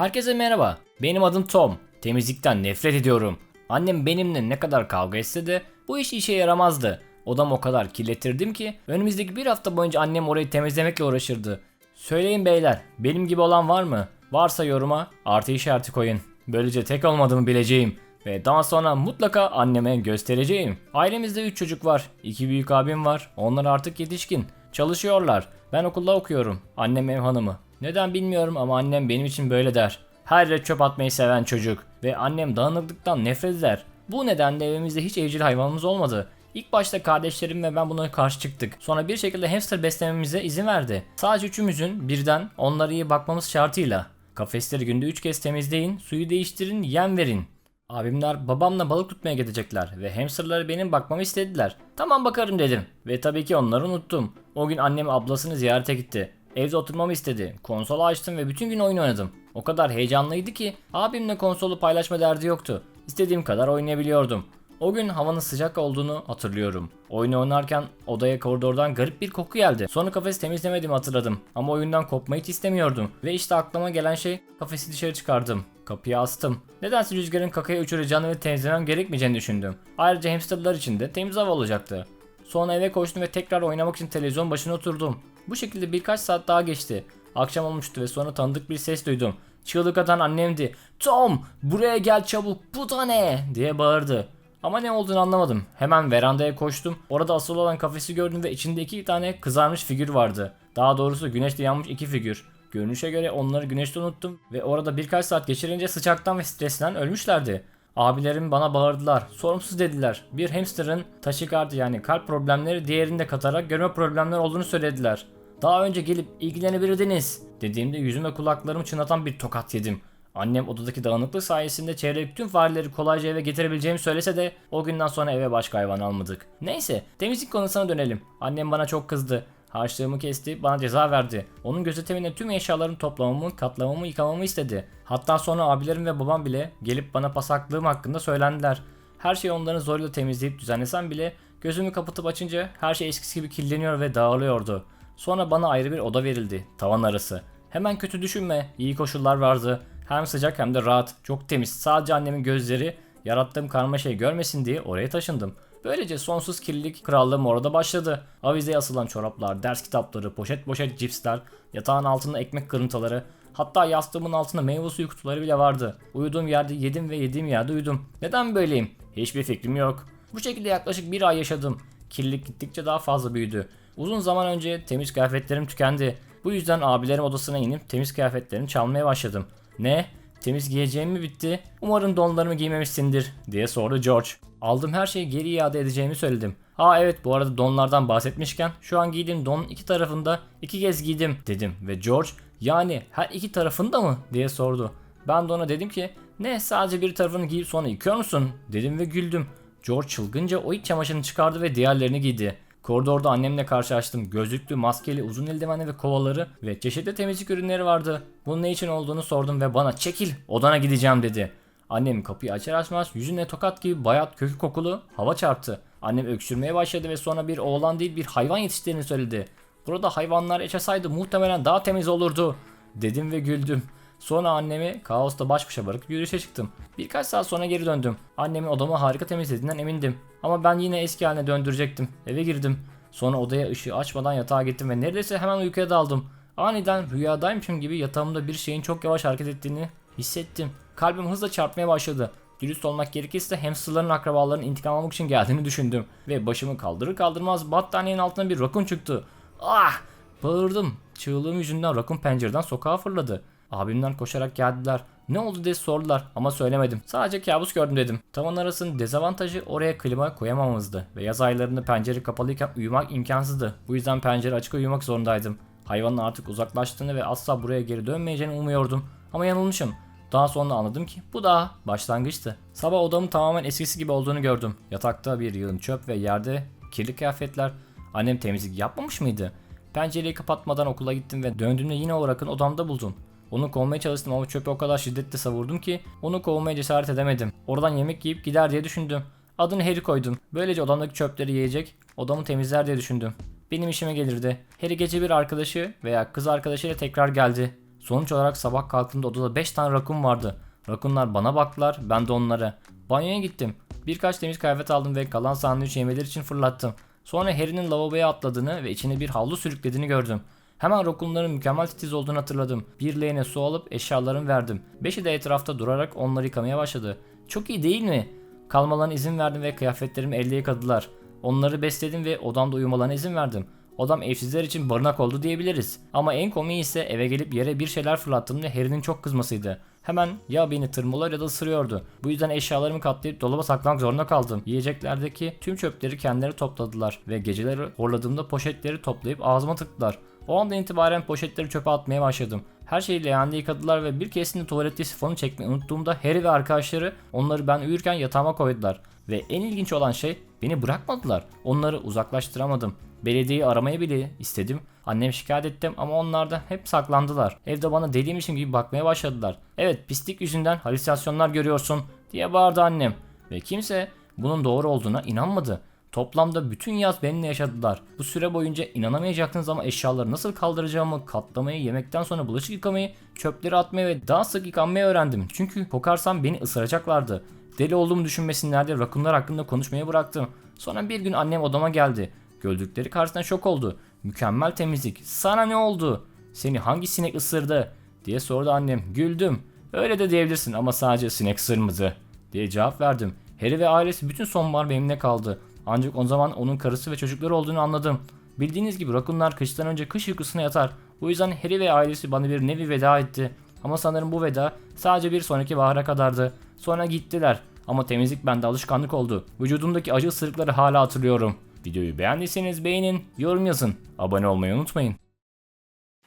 Herkese merhaba. Benim adım Tom. Temizlikten nefret ediyorum. Annem benimle ne kadar kavga etse de bu iş işe yaramazdı. Odam o kadar kirletirdim ki önümüzdeki bir hafta boyunca annem orayı temizlemekle uğraşırdı. Söyleyin beyler, benim gibi olan var mı? Varsa yoruma artı işareti koyun. Böylece tek olmadığımı bileceğim. Ve daha sonra mutlaka anneme göstereceğim. Ailemizde 3 çocuk var. 2 büyük abim var. Onlar artık yetişkin. Çalışıyorlar. Ben okulda okuyorum. Annem ev hanımı. Neden bilmiyorum ama annem benim için böyle der. Her yere çöp atmayı seven çocuk. Ve annem dağınıklıktan nefret eder. Bu nedenle evimizde hiç evcil hayvanımız olmadı. İlk başta kardeşlerim ve ben buna karşı çıktık. Sonra bir şekilde hamster beslememize izin verdi. Sadece üçümüzün birden onlara iyi bakmamız şartıyla. Kafesleri günde 3 kez temizleyin, suyu değiştirin, yem verin. Abimler babamla balık tutmaya gidecekler ve hamsterları benim bakmamı istediler. Tamam bakarım dedim ve tabii ki onları unuttum. O gün annem ablasını ziyarete gitti. Evde oturmamı istedi. Konsolu açtım ve bütün gün oyun oynadım. O kadar heyecanlıydı ki abimle konsolu paylaşma derdi yoktu. İstediğim kadar oynayabiliyordum. O gün havanın sıcak olduğunu hatırlıyorum. Oyun oynarken odaya koridordan garip bir koku geldi. Sonra kafesi temizlemediğimi hatırladım. Ama oyundan kopmayı hiç istemiyordum. Ve işte aklıma gelen şey kafesi dışarı çıkardım. Kapıyı astım. Nedense rüzgarın kakaya uçuracağını ve temizlemem gerekmeyeceğini düşündüm. Ayrıca hamsterlar için de temiz hava olacaktı. Sonra eve koştum ve tekrar oynamak için televizyon başına oturdum. Bu şekilde birkaç saat daha geçti. Akşam olmuştu ve sonra tanıdık bir ses duydum. Çığlık atan annemdi. Tom buraya gel çabuk bu da ne diye bağırdı. Ama ne olduğunu anlamadım. Hemen verandaya koştum. Orada asıl olan kafesi gördüm ve içinde iki tane kızarmış figür vardı. Daha doğrusu güneşte yanmış iki figür. Görünüşe göre onları güneşte unuttum ve orada birkaç saat geçirince sıcaktan ve stresten ölmüşlerdi. Abilerim bana bağırdılar. Sorumsuz dediler. Bir hamsterın taşikardi yani kalp problemleri diğerinde katarak görme problemleri olduğunu söylediler. Daha önce gelip ilgilenebilirdiniz dediğimde yüzüme kulaklarımı çınlatan bir tokat yedim. Annem odadaki dağınıklık sayesinde çevredeki tüm fareleri kolayca eve getirebileceğimi söylese de o günden sonra eve başka hayvan almadık. Neyse temizlik konusuna dönelim. Annem bana çok kızdı. Harçlığımı kesti, bana ceza verdi. Onun gözetiminde tüm eşyalarımı toplamamı, katlamamı, yıkamamı istedi. Hatta sonra abilerim ve babam bile gelip bana pasaklığım hakkında söylendiler. Her şeyi onların zoruyla temizleyip düzenlesem bile gözümü kapatıp açınca her şey eskisi gibi kirleniyor ve dağılıyordu. Sonra bana ayrı bir oda verildi, tavan arası. Hemen kötü düşünme, iyi koşullar vardı. Hem sıcak hem de rahat, çok temiz. Sadece annemin gözleri yarattığım karmaşayı görmesin diye oraya taşındım. Böylece sonsuz kirlilik krallığım orada başladı. Avizeye asılan çoraplar, ders kitapları, poşet poşet cipsler, yatağın altında ekmek kırıntıları, hatta yastığımın altında meyve suyu kutuları bile vardı. Uyuduğum yerde yedim ve yediğim yerde uyudum. Neden böyleyim? Hiçbir fikrim yok. Bu şekilde yaklaşık bir ay yaşadım. Kirlilik gittikçe daha fazla büyüdü. Uzun zaman önce temiz kıyafetlerim tükendi. Bu yüzden abilerim odasına inip temiz kıyafetlerini çalmaya başladım. Ne? Temiz giyeceğim mi bitti? Umarım donlarımı giymemişsindir diye sordu George. Aldım her şeyi geri iade edeceğimi söyledim. Ha evet bu arada donlardan bahsetmişken şu an giydiğim donun iki tarafında iki kez giydim dedim ve George yani her iki tarafında mı diye sordu. Ben de ona dedim ki ne sadece bir tarafını giyip sonra yıkıyor musun dedim ve güldüm. George çılgınca o iç çamaşırını çıkardı ve diğerlerini giydi. Koridorda annemle karşılaştım. Gözlüklü, maskeli, uzun eldivenli ve kovaları ve çeşitli temizlik ürünleri vardı. Bunun ne için olduğunu sordum ve bana çekil odana gideceğim dedi. Annem kapıyı açar açmaz yüzüne tokat gibi bayat kökü kokulu hava çarptı. Annem öksürmeye başladı ve sonra bir oğlan değil bir hayvan yetiştiğini söyledi. Burada hayvanlar yaşasaydı muhtemelen daha temiz olurdu dedim ve güldüm. Sonra annemi kaosta baş başa bırakıp yürüyüşe çıktım. Birkaç saat sonra geri döndüm. Annemin odamı harika temizlediğinden emindim. Ama ben yine eski haline döndürecektim. Eve girdim. Sonra odaya ışığı açmadan yatağa gittim ve neredeyse hemen uykuya daldım. Aniden rüyadaymışım gibi yatağımda bir şeyin çok yavaş hareket ettiğini hissettim. Kalbim hızla çarpmaya başladı. Dürüst olmak gerekirse hamsterların akrabalarının intikam almak için geldiğini düşündüm. Ve başımı kaldırır kaldırmaz battaniyenin altından bir rakun çıktı. Ah! Bağırdım. Çığlığım yüzünden rakun pencereden sokağa fırladı. Abimler koşarak geldiler. Ne oldu diye sordular ama söylemedim. Sadece kabus gördüm dedim. Tavan arasının dezavantajı oraya klima koyamamamızdı ve yaz aylarında pencere kapalıyken uyumak imkansızdı. Bu yüzden pencere açık uyumak zorundaydım. Hayvanın artık uzaklaştığını ve asla buraya geri dönmeyeceğini umuyordum. Ama yanılmışım. Daha sonra anladım ki bu daha başlangıçtı. Sabah odamın tamamen eskisi gibi olduğunu gördüm. Yatakta bir yığın çöp ve yerde kirli kıyafetler. Annem temizlik yapmamış mıydı? Pencereyi kapatmadan okula gittim ve döndüğümde yine o rakın odamda buldum. Onu kovmaya çalıştım ama çöpü o kadar şiddetle savurdum ki onu kovmaya cesaret edemedim. Oradan yemek yiyip gider diye düşündüm. Adını Harry koydum. Böylece odamdaki çöpleri yiyecek, odamı temizler diye düşündüm. Benim işime gelirdi. Harry gece bir arkadaşı veya kız arkadaşıyla tekrar geldi. Sonuç olarak sabah kalktığımda odada 5 tane rakun vardı. Rakunlar bana baktılar, ben de onlara. Banyoya gittim. Birkaç temiz kıyafet aldım ve kalan sandviç yemeleri için fırlattım. Sonra Harry'nin lavaboya atladığını ve içine bir havlu sürüklediğini gördüm. Hemen rakunların mükemmel titiz olduğunu hatırladım. Bir leğene su alıp eşyalarımı verdim. Beşi de etrafta durarak onları yıkamaya başladı. Çok iyi değil mi? Kalmalarına izin verdim ve kıyafetlerimi elde yıkadılar. Onları besledim ve odamda uyumalarına izin verdim. Odam evsizler için barınak oldu diyebiliriz. Ama en komiği ise eve gelip yere bir şeyler fırlattığımda Harry'nin çok kızmasıydı. Hemen ya beni tırmalar ya da ısırıyordu. Bu yüzden eşyalarımı katlayıp dolaba saklamak zorunda kaldım. Yiyeceklerdeki tüm çöpleri kendileri topladılar ve geceleri horladığımda poşetleri toplayıp ağzıma tıktılar. O andan itibaren poşetleri çöpe atmaya başladım. Her şeyi leğende yıkadılar ve bir keresinde tuvalette sifonu çekmeyi unuttuğumda Harry ve arkadaşları onları ben uyurken yatağıma koydular. Ve en ilginç olan şey beni bırakmadılar. Onları uzaklaştıramadım. Belediyeyi aramaya bile istedim. Annem şikayet ettim ama onlar da hep saklandılar. Evde bana deliymişim gibi bakmaya başladılar. Evet pislik yüzünden halüsinasyonlar görüyorsun diye bağırdı annem. Ve kimse bunun doğru olduğuna inanmadı. Toplamda bütün yaz benimle yaşadılar. Bu süre boyunca inanamayacaksınız ama eşyaları nasıl kaldıracağımı, katlamayı, yemekten sonra bulaşık yıkamayı, çöpleri atmayı ve daha sık yıkanmayı öğrendim. Çünkü kokarsam beni ısıracaklardı. Deli olduğumu düşünmesinler diye rakunlar hakkında konuşmayı bıraktım. Sonra bir gün annem odama geldi. Gördükleri karşısında şok oldu. Mükemmel temizlik. Sana ne oldu? Seni hangi sinek ısırdı? diye sordu annem. Güldüm. Öyle de diyebilirsin ama sadece sinek ısırmadı diye cevap verdim. Harry ve ailesi bütün sonbahar benimle kaldı. Ancak o zaman onun karısı ve çocukları olduğunu anladım. Bildiğiniz gibi rakunlar kıştan önce kış uykusuna yatar. Bu yüzden Harry ve ailesi bana bir nevi veda etti. Ama sanırım bu veda sadece bir sonraki bahara kadardı. Sonra gittiler. Ama temizlik bende alışkanlık oldu. Vücudumdaki acı ısırıkları hala hatırlıyorum. Videoyu beğendiyseniz beğenin, yorum yazın. Abone olmayı unutmayın.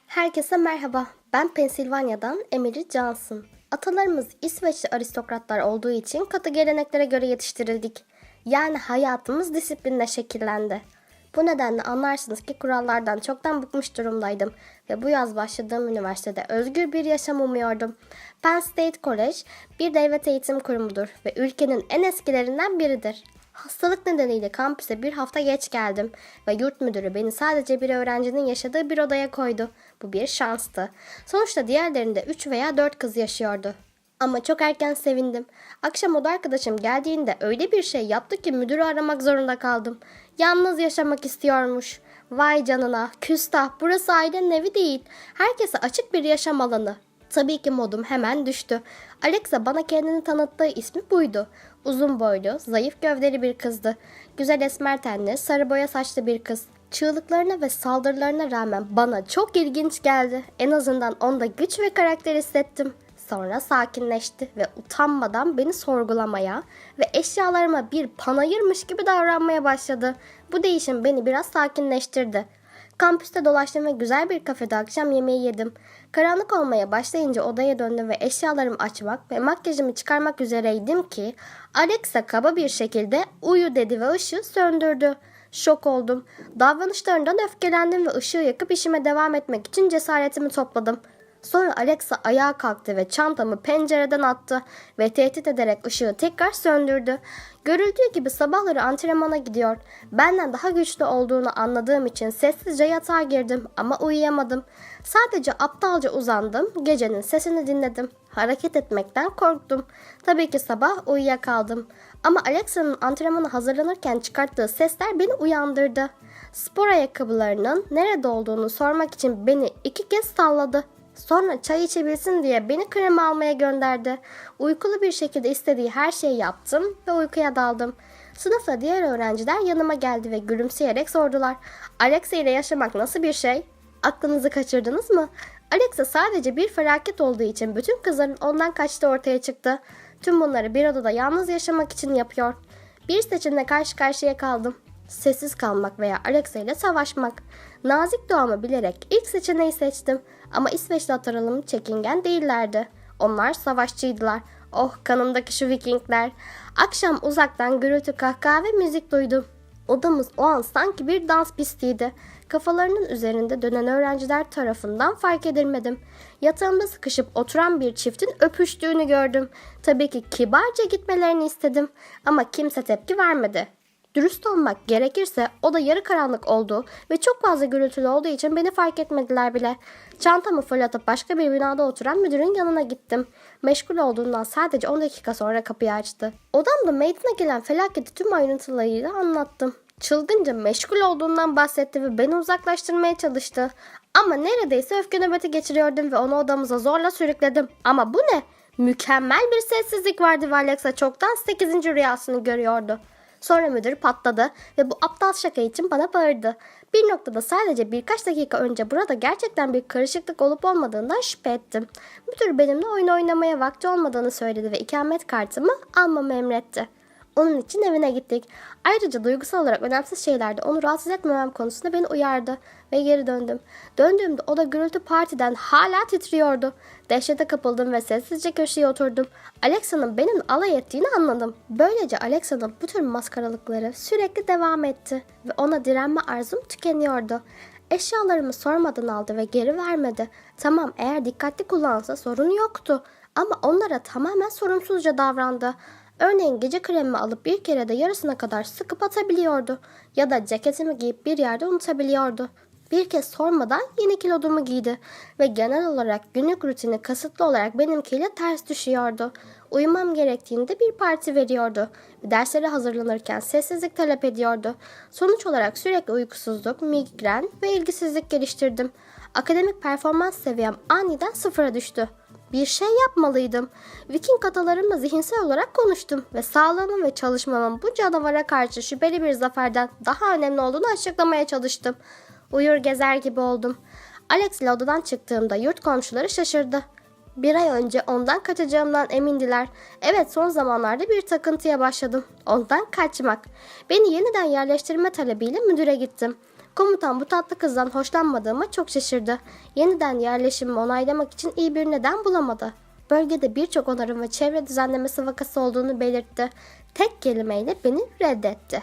Herkese merhaba. Ben Pensilvanya'dan Emily Johnson. Atalarımız İsveçli aristokratlar olduğu için katı geleneklere göre yetiştirildik. Yani hayatımız disiplinle şekillendi. Bu nedenle anlarsınız ki kurallardan çoktan bıkmış durumdaydım ve bu yaz başladığım üniversitede özgür bir yaşam umuyordum. Penn State College bir devlet eğitim kurumudur ve ülkenin en eskilerinden biridir. Hastalık nedeniyle kampüse bir hafta geç geldim ve yurt müdürü beni sadece bir öğrencinin yaşadığı bir odaya koydu. Bu bir şanstı. Sonuçta diğerlerinde 3 veya 4 kız yaşıyordu. Ama çok erken sevindim. Akşam oda arkadaşım geldiğinde öyle bir şey yaptı ki müdürü aramak zorunda kaldım. Yalnız yaşamak istiyormuş. Vay canına, küstah, burası ailenin evi değil. Herkese açık bir yaşam alanı. Tabii ki modum hemen düştü. Alexa bana kendini tanıttığı ismi buydu. Uzun boylu, zayıf gövdeli bir kızdı. Güzel esmer tenli, sarı boya saçlı bir kız. Çığlıklarına ve saldırılarına rağmen bana çok ilginç geldi. En azından onda güç ve karakter hissettim. Sonra sakinleşti ve utanmadan beni sorgulamaya ve eşyalarıma bir panayırmış gibi davranmaya başladı. Bu değişim beni biraz sakinleştirdi. Kampüste dolaştım ve güzel bir kafede akşam yemeği yedim. Karanlık olmaya başlayınca odaya döndüm ve eşyalarımı açmak ve makyajımı çıkarmak üzereydim ki Alexa kaba bir şekilde uyu dedi ve ışığı söndürdü. Şok oldum. Davranışlarından öfkelendim ve ışığı yakıp işime devam etmek için cesaretimi topladım. Sonra Alexa ayağa kalktı ve çantamı pencereden attı ve tehdit ederek ışığı tekrar söndürdü. Görüldüğü gibi sabahları antrenmana gidiyor. Benden daha güçlü olduğunu anladığım için sessizce yatağa girdim ama uyuyamadım. Sadece aptalca uzandım, gecenin sesini dinledim. Hareket etmekten korktum. Tabii ki sabah uyuyakaldım. Ama Alexa'nın antrenmana hazırlanırken çıkarttığı sesler beni uyandırdı. Spor ayakkabılarının nerede olduğunu sormak için beni iki kez salladı. Sonra çay içebilsin diye beni krema almaya gönderdi. Uykulu bir şekilde istediği her şeyi yaptım ve uykuya daldım. Sınıfta diğer öğrenciler yanıma geldi ve gülümseyerek sordular. Alexa ile yaşamak nasıl bir şey? Aklınızı kaçırdınız mı? Alexa sadece bir felaket olduğu için bütün kızların ondan kaçtığı ortaya çıktı. Tüm bunları bir odada yalnız yaşamak için yapıyor. Bir seçimle karşı karşıya kaldım. Sessiz kalmak veya Alexa ile savaşmak. Nazik doğamı bilerek ilk seçeneği seçtim. Ama İsveçli ataralım çekingen değillerdi. Onlar savaşçıydılar. Oh kanımdaki şu vikingler. Akşam uzaktan gürültü kahkaha ve müzik duydum. Odamız o an sanki bir dans pistiydi. Kafalarının üzerinde dönen öğrenciler tarafından fark edilmedim. Yatağımda sıkışıp oturan bir çiftin öpüştüğünü gördüm. Tabii ki kibarca gitmelerini istedim ama kimse tepki vermedi. Dürüst olmak gerekirse o da yarı karanlık olduğu ve çok fazla gürültülü olduğu için beni fark etmediler bile. Çantamı fırlatıp başka bir binada oturan müdürün yanına gittim. Meşgul olduğundan sadece 10 dakika sonra kapıyı açtı. Odamda meydana gelen felaketi tüm ayrıntılarıyla anlattım. Çılgınca meşgul olduğundan bahsetti ve beni uzaklaştırmaya çalıştı. Ama neredeyse öfke nöbeti geçiriyordum ve onu odamıza zorla sürükledim. Ama bu ne? Mükemmel bir sessizlik vardı ve Alexa çoktan 8. rüyasını görüyordu. Sonra müdür patladı ve bu aptal şaka için bana bağırdı. Bir noktada sadece birkaç dakika önce burada gerçekten bir karışıklık olup olmadığından şüphe ettim. Müdür benimle oyun oynamaya vakti olmadığını söyledi ve ikamet kartımı almamı emretti. Onun için evine gittik. Ayrıca duygusal olarak önemsiz şeylerde onu rahatsız etmemem konusunda beni uyardı ve geri döndüm. Döndüğümde o da gürültü partiden hala titriyordu. Dehşete kapıldım ve sessizce köşeye oturdum. Alexa'nın benim alay ettiğini anladım. Böylece Alexa'nın bu tür maskaralıkları sürekli devam etti ve ona direnme arzum tükeniyordu. Eşyalarımı sormadan aldı ve geri vermedi. Tamam eğer dikkatli kullansa sorun yoktu. Ama onlara tamamen sorumsuzca davrandı. Örneğin gece kremimi alıp bir kere de yarısına kadar sıkıp atabiliyordu. Ya da ceketimi giyip bir yerde unutabiliyordu. Bir kez sormadan yeni kilodumu giydi ve genel olarak günlük rutini kasıtlı olarak benimkiyle ters düşüyordu. Uyumam gerektiğinde bir parti veriyordu. Derslere hazırlanırken sessizlik talep ediyordu. Sonuç olarak sürekli uykusuzluk, migren ve ilgisizlik geliştirdim. Akademik performans seviyem aniden sıfıra düştü. Bir şey yapmalıydım. Viking atalarımla zihinsel olarak konuştum ve sağlığımın ve çalışmamın bu canavara karşı şüpheli bir zaferden daha önemli olduğunu açıklamaya çalıştım. Uyur gezer gibi oldum. Alex ile odadan çıktığımda yurt komşuları şaşırdı. Bir ay önce ondan kaçacağımdan emindiler. Evet son zamanlarda bir takıntıya başladım. Ondan kaçmak. Beni yeniden yerleştirme talebiyle müdüre gittim. Komutan bu tatlı kızdan hoşlanmadığıma çok şaşırdı. Yeniden yerleşimimi onaylamak için iyi bir neden bulamadı. Bölgede birçok onarım ve çevre düzenlemesi vakası olduğunu belirtti. Tek kelimeyle beni reddetti.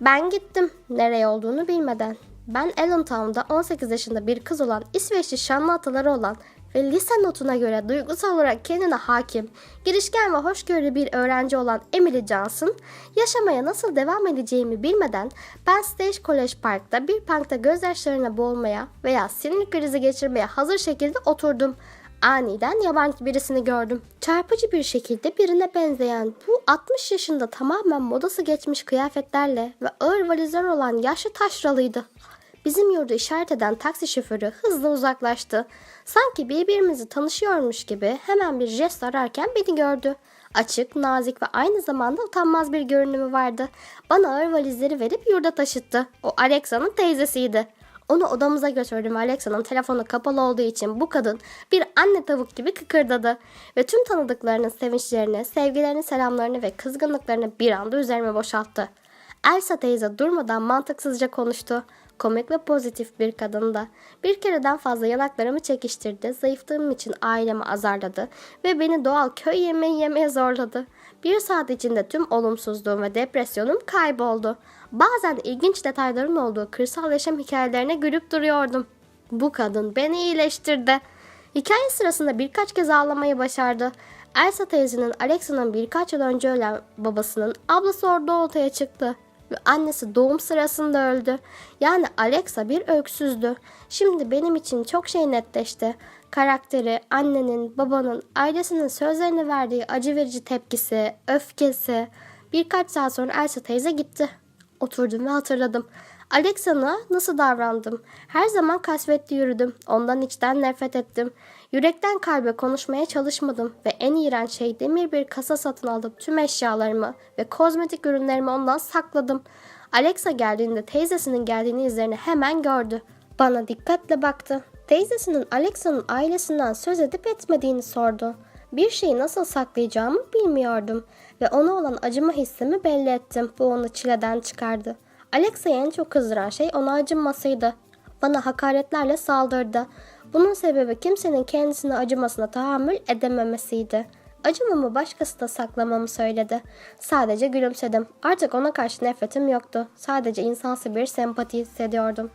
Ben gittim nereye olduğunu bilmeden. Ben Allentown'da 18 yaşında bir kız olan İsveçli şanlı ataları olan ve lise notuna göre duygusal olarak kendine hakim, girişken ve hoşgörülü bir öğrenci olan Emily Johnson, yaşamaya nasıl devam edeceğimi bilmeden ben Stage College Park'ta bir parkta gözyaşlarına boğulmaya veya sinir krizi geçirmeye hazır şekilde oturdum. Aniden yabancı birisini gördüm. Çarpıcı bir şekilde birine benzeyen bu 60 yaşında tamamen modası geçmiş kıyafetlerle ve ağır valizler olan yaşlı taşralıydı. Bizim yurdu işaret eden taksi şoförü hızla uzaklaştı. Sanki birbirimizi tanışıyormuş gibi hemen bir jest ararken beni gördü. Açık, nazik ve aynı zamanda utanmaz bir görünümü vardı. Bana ağır valizleri verip yurda taşıttı. O Alexa'nın teyzesiydi. Onu odamıza götürdüm. Alexa'nın telefonu kapalı olduğu için bu kadın bir anne tavuk gibi kıkırdadı. Ve tüm tanıdıklarının sevinçlerini, sevgilerini, selamlarını ve kızgınlıklarını bir anda üzerime boşalttı. Elsa teyze durmadan mantıksızca konuştu. Komik ve pozitif bir kadındı. Bir kereden fazla yanaklarımı çekiştirdi, zayıftığım için ailemi azarladı ve beni doğal köy yemeği yemeye zorladı. Bir saat içinde tüm olumsuzluğum ve depresyonum kayboldu. Bazen ilginç detayların olduğu kırsal yaşam hikayelerine gülüp duruyordum. Bu kadın beni iyileştirdi. Hikaye sırasında birkaç kez ağlamayı başardı. Elsa teyzenin Alexa'nın birkaç yıl önce ölen babasının ablası orada ortaya çıktı ve annesi doğum sırasında öldü. Yani Alexa bir öksüzdü. Şimdi benim için çok şey netleşti. Karakteri, annenin, babanın, ailesinin sözlerine verdiği acı verici tepkisi, öfkesi. Birkaç saat sonra Elsa teyze gitti. Oturdum ve hatırladım. Alexa'na nasıl davrandım? Her zaman kasvetli yürüdüm. Ondan içten nefret ettim. Yürekten kalbe konuşmaya çalışmadım ve en iğrenç şey demir bir kasa satın alıp tüm eşyalarımı ve kozmetik ürünlerimi ondan sakladım. Alexa geldiğinde teyzesinin geldiğini izlerini hemen gördü. Bana dikkatle baktı. Teyzesinin Alexa'nın ailesinden söz edip etmediğini sordu. Bir şeyi nasıl saklayacağımı bilmiyordum ve ona olan acıma hissimi belli ettim. Bu onu çileden çıkardı. Alexa'yı en çok kızdıran şey ona acınmasıydı. Bana hakaretlerle saldırdı. Bunun sebebi kimsenin kendisine acımasına tahammül edememesiydi. Acımamı başkası da saklamamı söyledi. Sadece gülümsedim. Artık ona karşı nefretim yoktu. Sadece insansı bir sempati hissediyordum.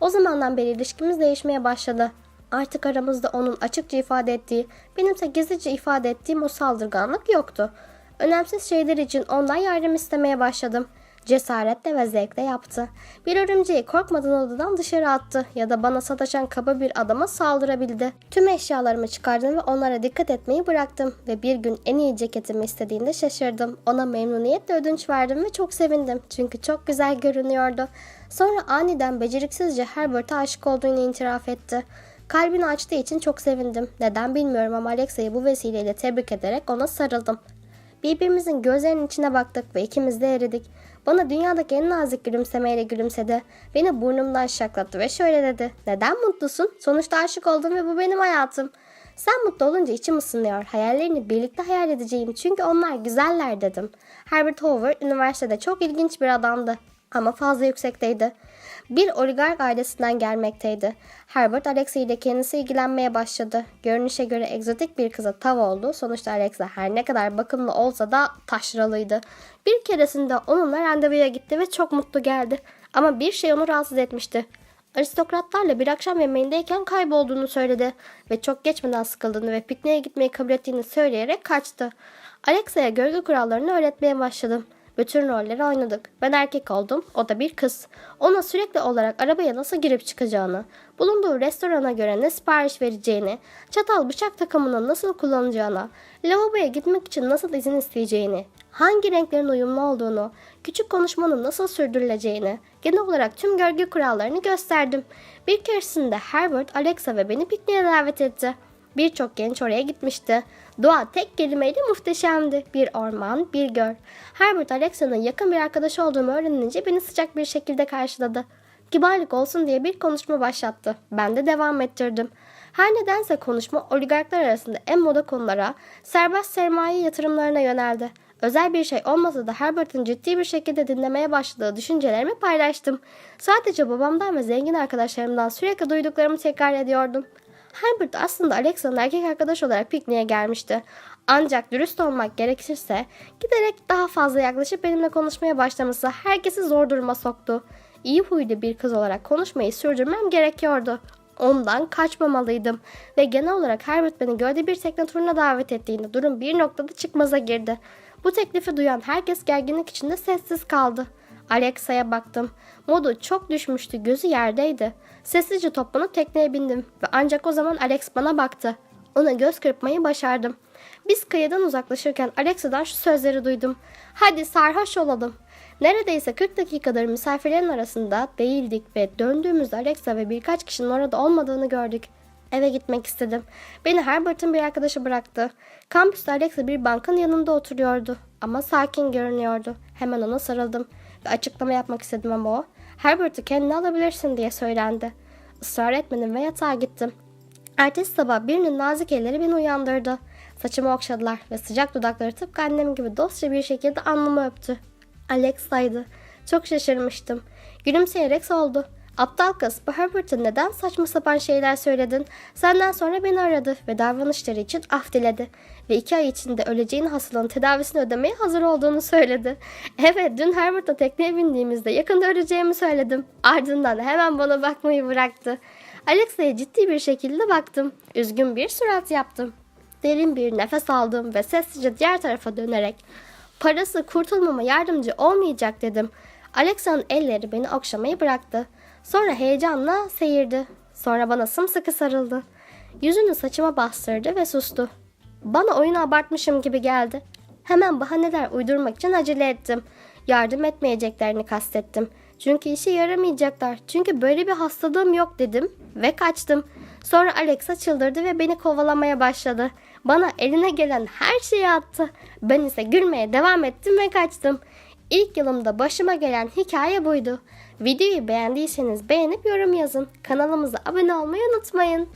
O zamandan beri ilişkimiz değişmeye başladı. Artık aramızda onun açıkça ifade ettiği, benimse gizlice ifade ettiğim o saldırganlık yoktu. Önemsiz şeyler için ondan yardım istemeye başladım. Cesaretle ve zevkle yaptı. Bir örümceği korkmadan odadan dışarı attı ya da bana sataşan kaba bir adama saldırabildi. Tüm eşyalarımı çıkardım ve onlara dikkat etmeyi bıraktım ve bir gün en iyi ceketimi istediğinde şaşırdım. Ona memnuniyetle ödünç verdim ve çok sevindim çünkü çok güzel görünüyordu. Sonra aniden beceriksizce Herbert'a aşık olduğunu itiraf etti. Kalbini açtığı için çok sevindim. Neden bilmiyorum ama Alexa'yı bu vesileyle tebrik ederek ona sarıldım. Birbirimizin gözlerinin içine baktık ve ikimiz de eridik. Bana dünyadaki en nazik gülümsemeyle gülümsedi. Beni burnumdan şaklattı ve şöyle dedi. Neden mutlusun? Sonuçta aşık oldum ve bu benim hayatım. Sen mutlu olunca içim ısınıyor. Hayallerini birlikte hayal edeceğim çünkü onlar güzeller dedim. Herbert Hoover üniversitede çok ilginç bir adamdı ama fazla yüksekteydi. Bir oligark ailesinden gelmekteydi. Herbert Alexa ile kendisi ilgilenmeye başladı. Görünüşe göre egzotik bir kıza tav oldu. Sonuçta Alexa her ne kadar bakımlı olsa da taşralıydı. Bir keresinde onunla randevuya gitti ve çok mutlu geldi. Ama bir şey onu rahatsız etmişti. Aristokratlarla bir akşam yemeğindeyken kaybolduğunu söyledi ve çok geçmeden sıkıldığını ve pikniğe gitmeyi kabul ettiğini söyleyerek kaçtı. Alexa'ya gölge kurallarını öğretmeye başladım. Bütün rolleri oynadık. Ben erkek oldum, o da bir kız. Ona sürekli olarak arabaya nasıl girip çıkacağını, bulunduğu restorana göre ne sipariş vereceğini, çatal bıçak takımını nasıl kullanacağına, lavaboya gitmek için nasıl izin isteyeceğini, hangi renklerin uyumlu olduğunu, küçük konuşmanın nasıl sürdürüleceğini, genel olarak tüm görgü kurallarını gösterdim. Bir keresinde Herbert, Alexa ve beni pikniğe davet etti. Birçok genç oraya gitmişti. Doğa tek kelimeyle muhteşemdi. Bir orman, bir göl. Herbert Alexa'nın yakın bir arkadaşı olduğumu öğrenince beni sıcak bir şekilde karşıladı. Kibarlık olsun diye bir konuşma başlattı. Ben de devam ettirdim. Her nedense konuşma oligarklar arasında en moda konulara, serbest sermaye yatırımlarına yöneldi. Özel bir şey olmasa da Herbert'ın ciddi bir şekilde dinlemeye başladığı düşüncelerimi paylaştım. Sadece babamdan ve zengin arkadaşlarımdan sürekli duyduklarımı tekrar ediyordum. Herbert aslında Alexa'nın erkek arkadaş olarak pikniğe gelmişti. Ancak dürüst olmak gerekirse giderek daha fazla yaklaşıp benimle konuşmaya başlaması herkesi zor duruma soktu. İyi huylu bir kız olarak konuşmayı sürdürmem gerekiyordu. Ondan kaçmamalıydım ve genel olarak Herbert beni gölde bir tekne turuna davet ettiğinde durum bir noktada çıkmaza girdi. Bu teklifi duyan herkes gerginlik içinde sessiz kaldı. Alexa'ya baktım. Modu çok düşmüştü, gözü yerdeydi. Sessizce toplanıp tekneye bindim ve ancak o zaman Alex bana baktı. Ona göz kırpmayı başardım. Biz kıyıdan uzaklaşırken Alexa'dan şu sözleri duydum. Hadi sarhoş olalım. Neredeyse 40 dakikadır misafirlerin arasında değildik ve döndüğümüzde Alexa ve birkaç kişinin orada olmadığını gördük. Eve gitmek istedim. Beni Herbert'ın bir arkadaşı bıraktı. Kampüste Alexa bir bankın yanında oturuyordu. Ama sakin görünüyordu. Hemen ona sarıldım. Ve açıklama yapmak istedim ama o, Herbert'ı kendine alabilirsin diye söylendi. Israr etmedim ve yatağa gittim. Ertesi sabah birinin nazik elleri beni uyandırdı. Saçımı okşadılar ve sıcak dudakları tıpkı annem gibi dostça bir şekilde alnımı öptü. Alexa'ydı. Çok şaşırmıştım. Gülümseyerek sordu. Aptal kız, bu Herbert'a neden saçma sapan şeyler söyledin? Senden sonra beni aradı ve davranışları için af diledi. Ve iki ay içinde öleceğin hastalığın tedavisini ödemeye hazır olduğunu söyledi. Evet, dün Herbert'la tekneye bindiğimizde yakında öleceğimi söyledim. Ardından hemen bana bakmayı bıraktı. Alexa'ya ciddi bir şekilde baktım. Üzgün bir surat yaptım. Derin bir nefes aldım ve sessizce diğer tarafa dönerek Parası kurtulmama yardımcı olmayacak dedim. Alexa'nın elleri beni okşamayı bıraktı. Sonra heyecanla seyirdi. Sonra bana sımsıkı sarıldı. Yüzünü saçıma bastırdı ve sustu. Bana oyunu abartmışım gibi geldi. Hemen bahaneler uydurmak için acele ettim. Yardım etmeyeceklerini kastettim. Çünkü işe yaramayacaklar. Çünkü böyle bir hastalığım yok dedim ve kaçtım. Sonra Alexa çıldırdı ve beni kovalamaya başladı. Bana eline gelen her şeyi attı. Ben ise gülmeye devam ettim ve kaçtım. İlk yılımda başıma gelen hikaye buydu. Videoyu beğendiyseniz beğenip yorum yazın. Kanalımıza abone olmayı unutmayın.